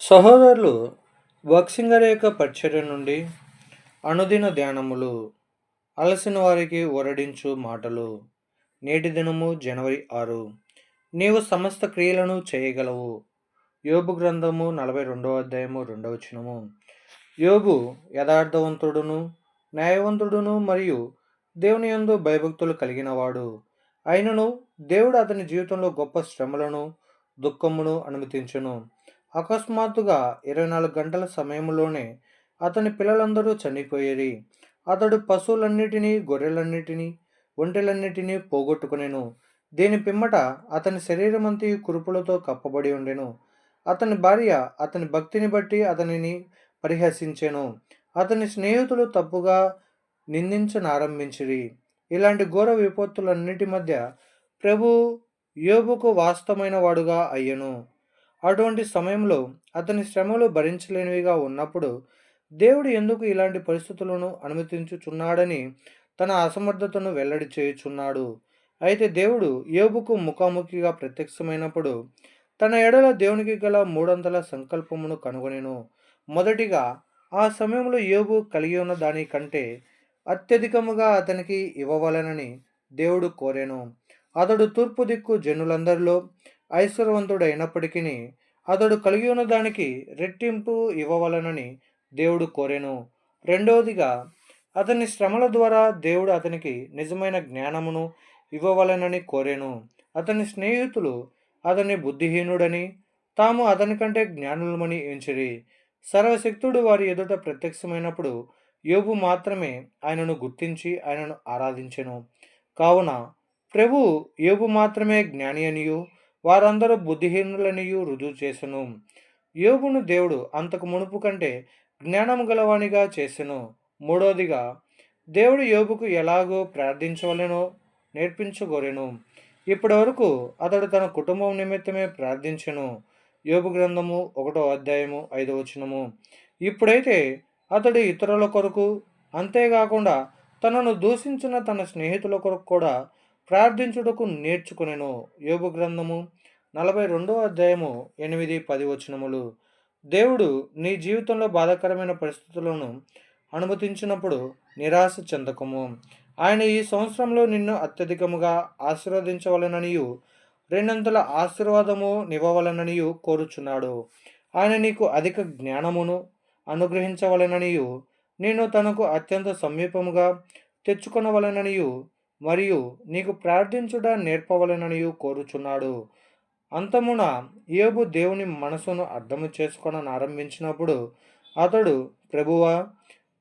సహోదరులు వక్సింగరేఖ పరిచర్య నుండి అనుదిన ధ్యానములు అలసిన వారికి ఒరడించు మాటలు. నేటి దినము జనవరి ఆరు. నీవు సమస్త క్రియలను చేయగలవు. యోబు గ్రంథము నలభై రెండవ అధ్యాయము రెండవ చినము యోబు యథార్థవంతుడును న్యాయవంతుడును మరియు దేవుని యందు భయభక్తులు కలిగినవాడు. అయినను దేవుడు అతని జీవితంలో గొప్ప శ్రమలను దుఃఖమును అనుమతించును. అకస్మాత్తుగా ఇరవై నాలుగు గంటల సమయంలోనే అతని పిల్లలందరూ చనిపోయేది అతడు పశువులన్నిటినీ గొర్రెలన్నిటినీ ఒంటెలన్నిటినీ పోగొట్టుకునేను. దీని పిమ్మట అతని శరీరమంతి కురుపులతో కప్పబడి ఉండెను. అతని భార్య అతని భక్తిని బట్టి అతనిని పరిహసించెను. అతని స్నేహితులు తప్పుగా నిందించనారంభించిరి. ఇలాంటి ఘోర విపత్తులన్నిటి మధ్య ప్రభు యోబుకు వాస్తవమైన వాడుగా అయ్యను. అటువంటి సమయంలో అతని శ్రమలు భరించలేనివిగా ఉన్నప్పుడు దేవుడు ఎందుకు ఇలాంటి పరిస్థితులను అనుమతించుచున్నాడని తన అసమర్థతను వెల్లడి చేయుచున్నాడు. అయితే దేవుడు యోబుకు ముఖాముఖిగా ప్రత్యక్షమైనప్పుడు తన ఎడల దేవునికి గల మూడొందల సంకల్పమును కనుగొనెను. మొదటిగా ఆ సమయంలో యోబు కలిగి ఉన్న దానికంటే అత్యధికముగా అతనికి ఇవ్వవలనని దేవుడు కోరెను. అతడు తూర్పు దిక్కు జనులందరిలో ఐశ్వర్యవంతుడైనప్పటికీ అతడు కలిగి ఉన్న దానికి రెట్టింపు ఇవ్వవలనని దేవుడు కోరెను. రెండవదిగా అతని శ్రమల ద్వారా దేవుడు అతనికి నిజమైన జ్ఞానమును ఇవ్వవలనని కోరెను. అతని స్నేహితులు అతని బుద్ధిహీనుడని తాము అతని కంటే జ్ఞానులమని ఎంచిరి. సర్వశక్తుడు వారి ఎదుట ప్రత్యక్షమైనప్పుడు యోబు మాత్రమే ఆయనను గుర్తించి ఆయనను ఆరాధించెను. కావున ప్రభు యోబు మాత్రమే జ్ఞాని అనియు వారందరూ బుద్ధిహీనులనియు రుజువు చేసెను. యోగును దేవుడు అంతకు మునుపు కంటే జ్ఞానము గలవానిగా చేసెను. మూడవదిగా దేవుడు యోగుకు ఎలాగో ప్రార్థించవలెనో నేర్పించగోరెను ఇప్పటి వరకు అతడు తన కుటుంబం నిమిత్తమే ప్రార్థించెను. యోగు గ్రంథము ఒకటో అధ్యాయము ఐదో వచనము. ఇప్పుడైతే అతడు ఇతరుల కొరకు అంతేకాకుండా తనను దూషించిన తన స్నేహితుల కొరకు కూడా ప్రార్థించుటకు నేర్చుకునేను. యోగు గ్రంథము నలభై రెండో అధ్యాయము ఎనిమిది పది వచనములు. దేవుడు నీ జీవితంలో బాధాకరమైన పరిస్థితులను అనుమతించినప్పుడు నిరాశ చెందకము. ఆయన ఈ సంవత్సరంలో నిన్ను అత్యధికముగా ఆశీర్వదించవలననియు రెండంతల ఆశీర్వాదము నివ్వవలననియు కోరుచున్నాడు. ఆయన నీకు అధిక జ్ఞానమును అనుగ్రహించవలననియు నేను తనకు అత్యంత సమీపముగా తెచ్చుకొనవలననియు మరియు నీకు ప్రార్థించుట నేర్పవలననియు కోరుచున్నాడు. అంతమున యోబు దేవుని మనసును అర్థము చేసుకొని ఆరంభించినప్పుడు అతడు ప్రభువా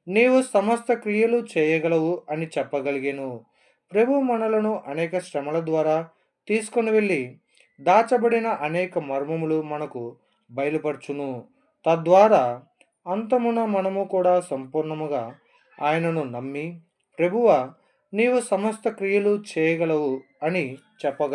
నీవు సమస్త క్రియలు చేయగలవు అని చెప్పగలిగాను. ప్రభు మనలను అనేక శ్రమల ద్వారా తీసుకొని వెళ్ళి దాచబడిన అనేక మర్మములు మనకు బయలుపరచును. తద్వారా అంతమున మనము కూడా సంపూర్ణముగా ఆయనను నమ్మి ప్రభువ నీవు సమస్త క్రియలు చేయగలవు అని చెప్పగ